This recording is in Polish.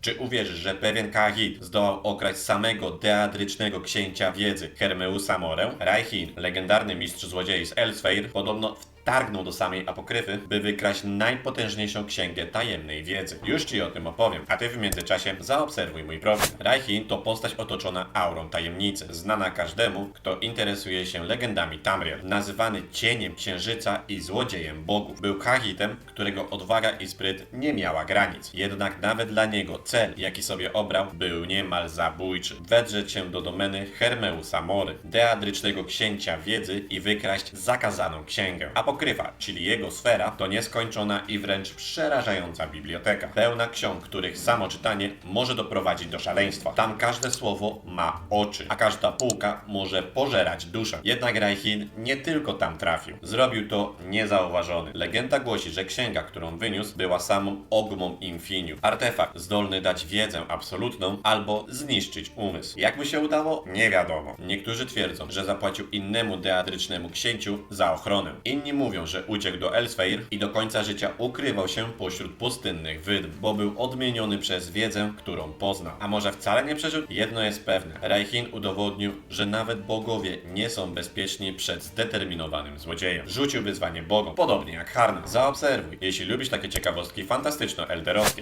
Czy uwierzysz, że pewien Kahit zdołał okraść samego teatrycznego księcia wiedzy Hermeusa Morę? Raihin, legendarny mistrz złodziei z Elsfeir, podobno wtargnął do samej apokryfy, by wykraść najpotężniejszą księgę tajemnej wiedzy. Już Ci o tym opowiem, a Ty w międzyczasie zaobserwuj mój profil. Raihin to postać otoczona aurą tajemnicy, znana każdemu, kto interesuje się legendami Tamriel. Nazywany cieniem księżyca i złodziejem bogów. Był Kahitem, którego odwaga i spryt nie miała granic. Jednak nawet dla niego cel, jaki sobie obrał, był niemal zabójczy. Wedrzeć się do domeny Hermeusa Mory, deadrycznego księcia wiedzy i wykraść zakazaną księgę. Apokryfa, czyli jego sfera, to nieskończona i wręcz przerażająca biblioteka. Pełna ksiąg, których samo czytanie może doprowadzić do szaleństwa. Tam każde słowo ma oczy, a każda półka może pożerać duszę. Jednak Raihin nie tylko tam trafił. Zrobił to niezauważony. Legenda głosi, że księga, którą wyniósł, była samą ogmą Infinium. Artefakt zdolny dać wiedzę absolutną albo zniszczyć umysł. Jak mu się udało? Nie wiadomo. Niektórzy twierdzą, że zapłacił innemu deadrycznemu księciu za ochronę. Inni mówią, że uciekł do Elsfeir i do końca życia ukrywał się pośród pustynnych wydm, bo był odmieniony przez wiedzę, którą poznał. A może wcale nie przeżył? Jedno jest pewne. Raihin udowodnił, że nawet bogowie nie są bezpieczni przed zdeterminowanym złodziejem. Rzucił wyzwanie bogom, podobnie jak Harna. Zaobserwuj, jeśli lubisz takie ciekawostki fantastyczno-elderowskie.